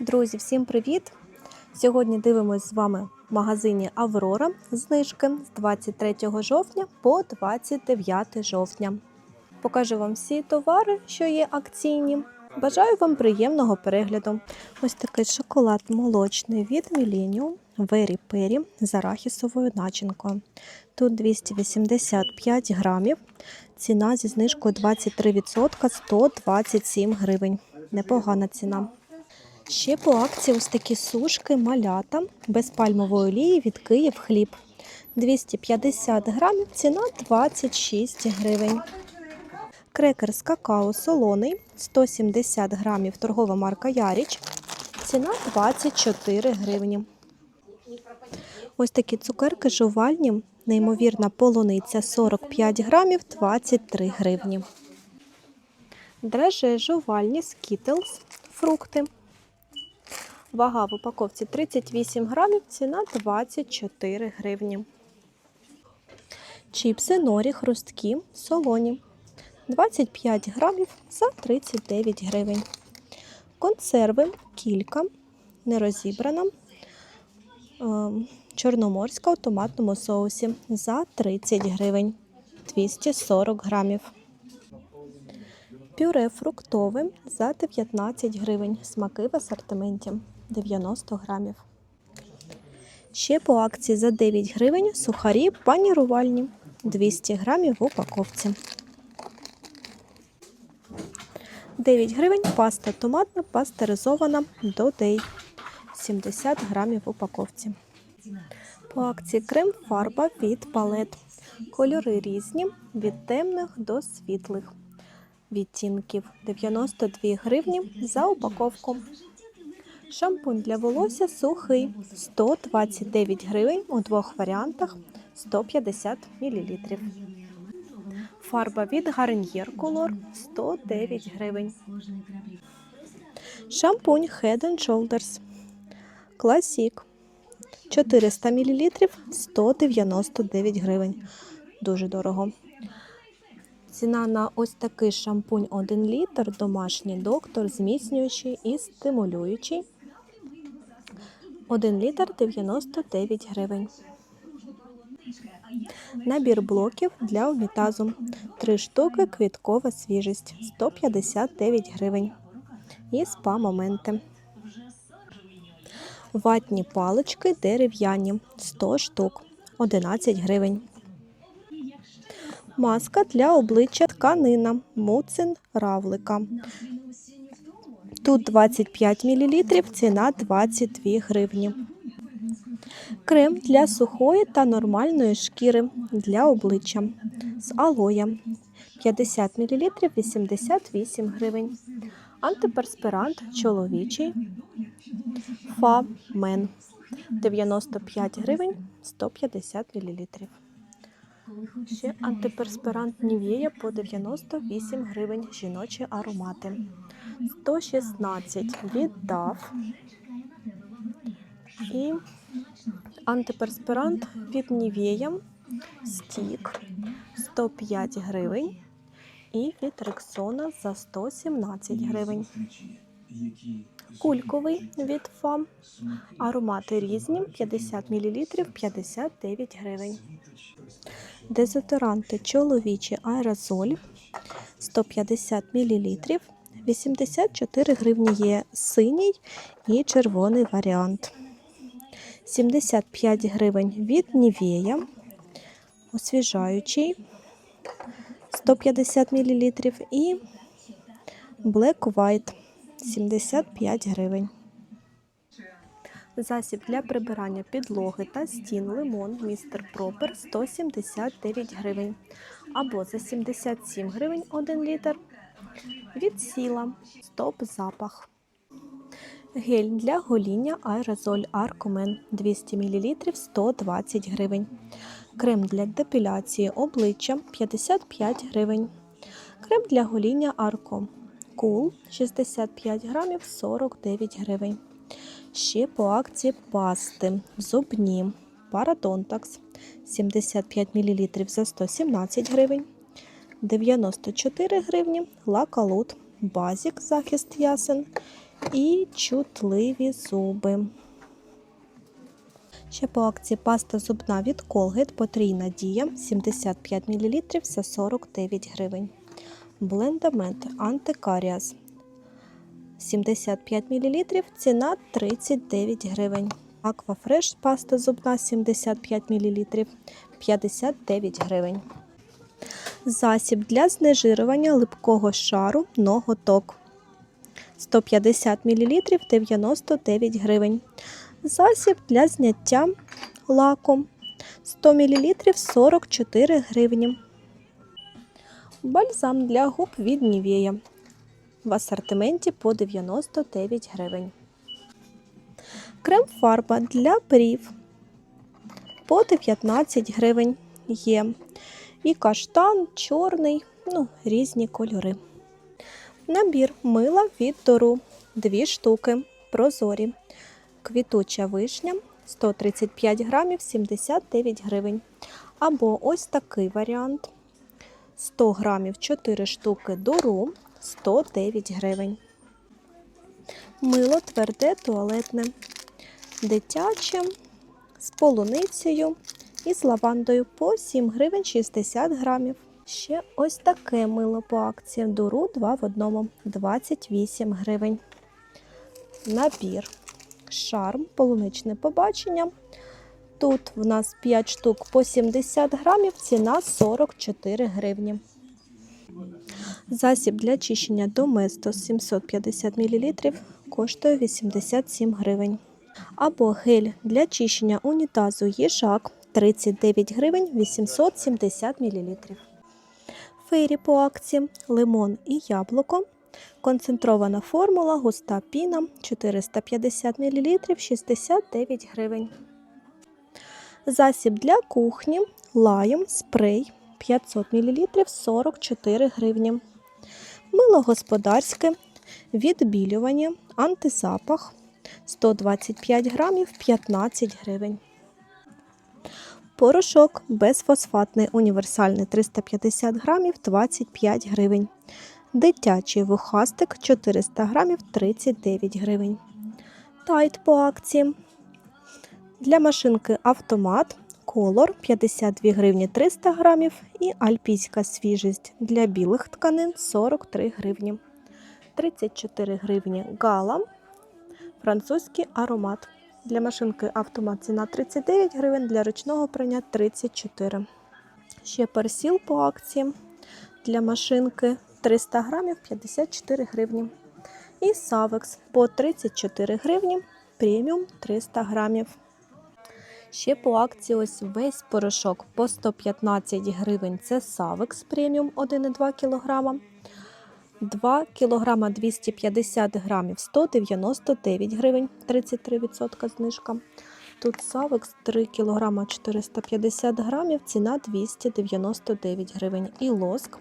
Друзі, всім привіт! Сьогодні дивимось з вами в магазині Аврора знижки з 23 жовтня по 29 жовтня. Покажу вам всі товари, що є акційні. Бажаю вам приємного перегляду. Ось такий шоколад молочний від Millennium Very Perry з арахісовою начинкою. Тут 285 грамів. Ціна зі знижкою 23% 127 гривень. Непогана ціна. Ще по акції ось такі сушки малята без пальмової олії від Київ хліб. 250 грамів, ціна 26 гривень. Крекер з какао солоний 170 грамів, торгова марка Яріч. Ціна 24 гривні. Ось такі цукерки жувальні, неймовірна полуниця 45 грамів, 23 гривні. Драже жувальні Skittles, фрукти. Вага в упаковці 38 грамів, ціна 24 гривні. Чіпси норі хрусткі солоні 25 грамів за 39 гривень. Консерви кілька, нерозібрана, ем, чорноморська у томатному соусі за 30 гривень 240 грамів. Пюре фруктове за 19 гривень. Смаки в асортименті 90 грамів. Ще по акції за 9 гривень сухарі панірувальні 200 грамів в упаковці. 9 гривень паста томатна пастеризована до дей 70 грамів в упаковці. По акції крем фарба від палет. Кольори різні від темних до світлих відтінків 92 гривні за упаковку. Шампунь для волосся сухий 129 гривень у двох варіантах 150 мл. Фарба від Garnier Color 109 гривень. Шампунь Head and Shoulders Classic 400 мл 199 гривень. Дуже дорого. Ціна на ось такий шампунь 1 літр, домашній доктор, зміцнюючий і стимулюючий. 1 літр 99 гривень. Набір блоків для унітазу. 3 штуки квіткова свіжість 159 гривень. І спа-моменти. Ватні палички дерев'яні 100 штук 11 гривень. Маска для обличчя тканина Муцин равлика. Тут 25 мл, ціна 22 гривні. Крем для сухої та нормальної шкіри для обличчя з алоя 50 мл 88 гривень. Антиперспирант чоловічий Фа Мен 95 гривень 150 мл. Ще антиперспирант Нівея по 98 гривень жіночі аромати. 116 віддав. І антиперспирант від Нівея Стік 105 гривень. І від Рексона за 117 гривень. Кульковий від ФАМ. Аромати різні 50 мл 59 гривень. Дезодоранти чоловічі аерозоль 150 мл. 84 гривні є синій і червоний варіант. 75 гривень від Нівея. Освіжаючий 150 мл. І Black White 75 гривень. Засіб для прибирання підлоги та стін лимон містер Пропер 179 гривень. Або за 77 гривень 1 літр. Від сіла стоп запах. Гель для гоління аерозоль Аркомен 200 мл 120 гривень. Крем для депіляції обличчя 55 гривень. Крем для гоління Арко Кул 65 грамів 49 гривень. Ще по акції пасти. Зубні. Парадонтакс. 75 мл за 117 гривень. 94 гривні. Лакалут. Базік захист ясен. І чутливі зуби. Ще по акції паста зубна від Colgate. Потрійна дія. 75 мл за 49 гривень. Блендамент. Антикаріас 75 мл ціна 39 гривень. Аквафреш паста зубна 75 мл 59 гривень. Засіб для знежирування липкого шару ноготок 150 мл 99 гривень. Засіб для зняття лаку 100 мл 44 гривні. Бальзам для губ від Нівея в асортименті по 99 гривень. Крем-фарба для брів по 19 гривень є. І каштан, чорний, ну, різні кольори. Набір мила від Дору. Дві штуки. Прозорі. Квітуча вишня 135 грамів 79 гривень. Або ось такий варіант. 100 грамів 4 штуки Дору 109 гривень. Мило тверде туалетне. Дитяче з полуницею і з лавандою по 7 гривень 60 грамів. Ще ось таке мило по акції Дуру 2 в одному 28 гривень. Набір. Шарм, полуничне побачення. Тут в нас 5 штук по 70 грамів, ціна 44 гривні. Засіб для чищення Доместос 750 мл коштує 87 гривень. Або гель для чищення унітазу їжак 39 гривень 870 мл. Фейрі по акції лимон і яблуко. Концентрована формула, густа піна 450 мл 69 гривень. Засіб для кухні лайм спрей 500 мл 44 гривні. Мило господарське, відбілювання, антизапах 125 грамів 15 гривень. Порошок безфосфатний універсальний 350 грамів 25 гривень. Дитячий вухастик 400 грамів 39 гривень. Тайт по акції. Для машинки автомат колор 52 гривні 300 грамів і альпійська свіжість для білих тканин 43 гривні. 34 гривні гала. Французький аромат. Для машинки автомат ціна 39 гривень, для ручного прання 34. Ще персіл по акції. Для машинки 300 грамів 54 гривні. І савекс по 34 гривні, преміум 300 грамів. Ще по акції ось весь порошок по 115 гривень. Це савекс преміум 1,2 кг. 2 кг 250 грамів 199 гривень, 33% знижка. Тут савекс 3 кг 450 грамів, ціна 299 гривень. І лоск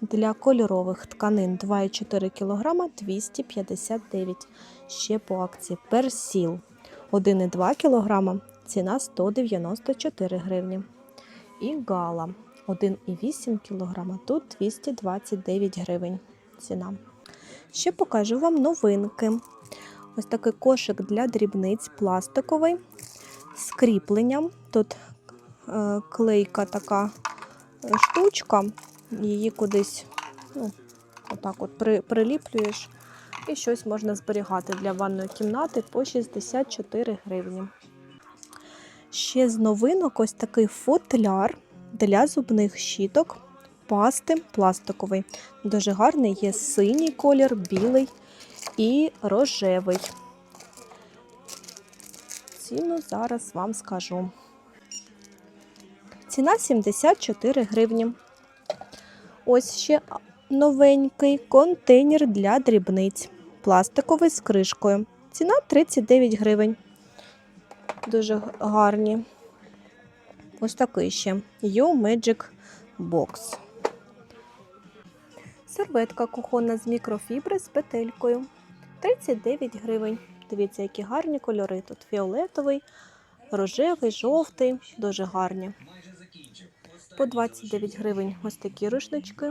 для кольорових тканин 2,4 кг 259 Ще по акції персіл 1,2 кг, ціна 194 гривні. І гала 1,8 кг, тут 229 гривень ціна. Ще покажу вам новинки. Ось такий кошик для дрібниць пластиковий з кріпленням. Тут е, клейка така штучка, її кудись ну, отак от при, приліплюєш і щось можна зберігати для ванної кімнати по 64 гривні. Ще з новинок ось такий футляр для зубних щіток пасти пластиковий. Дуже гарний є синій колір, білий і рожевий. Ціну зараз вам скажу. Ціна 74 гривні. Ось ще новенький контейнер для дрібниць. Пластиковий з кришкою. Ціна 39 гривень. Дуже гарні. Ось такий ще. You Magic Box. Серветка кухонна з мікрофібри з петелькою. 39 гривень. Дивіться, які гарні кольори. Тут фіолетовий, рожевий, жовтий, дуже гарні. По 29 гривень ось такі рушнички.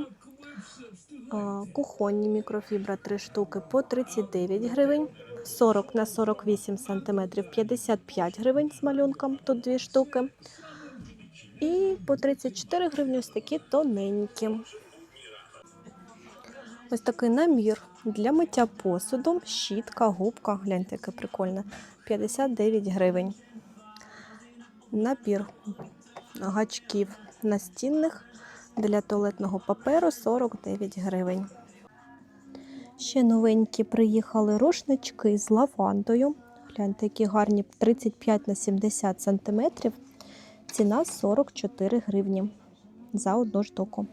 Кухонні мікрофібра 3 штуки по 39 гривень. 40 на 48 сантиметрів 55 гривень з малюнком, тут 2 штуки. І по 34 гривні ось такі тоненькі. Ось такий набір для миття посуду, щітка, губка. Гляньте, яке прикольне. 59 гривень. Набір гачків настінних для туалетного паперу 49 гривень. Ще новенькі приїхали рушнички з лавандою. Гляньте, які гарні 35 на 70 см. Ціна 44 гривні за одну штуку.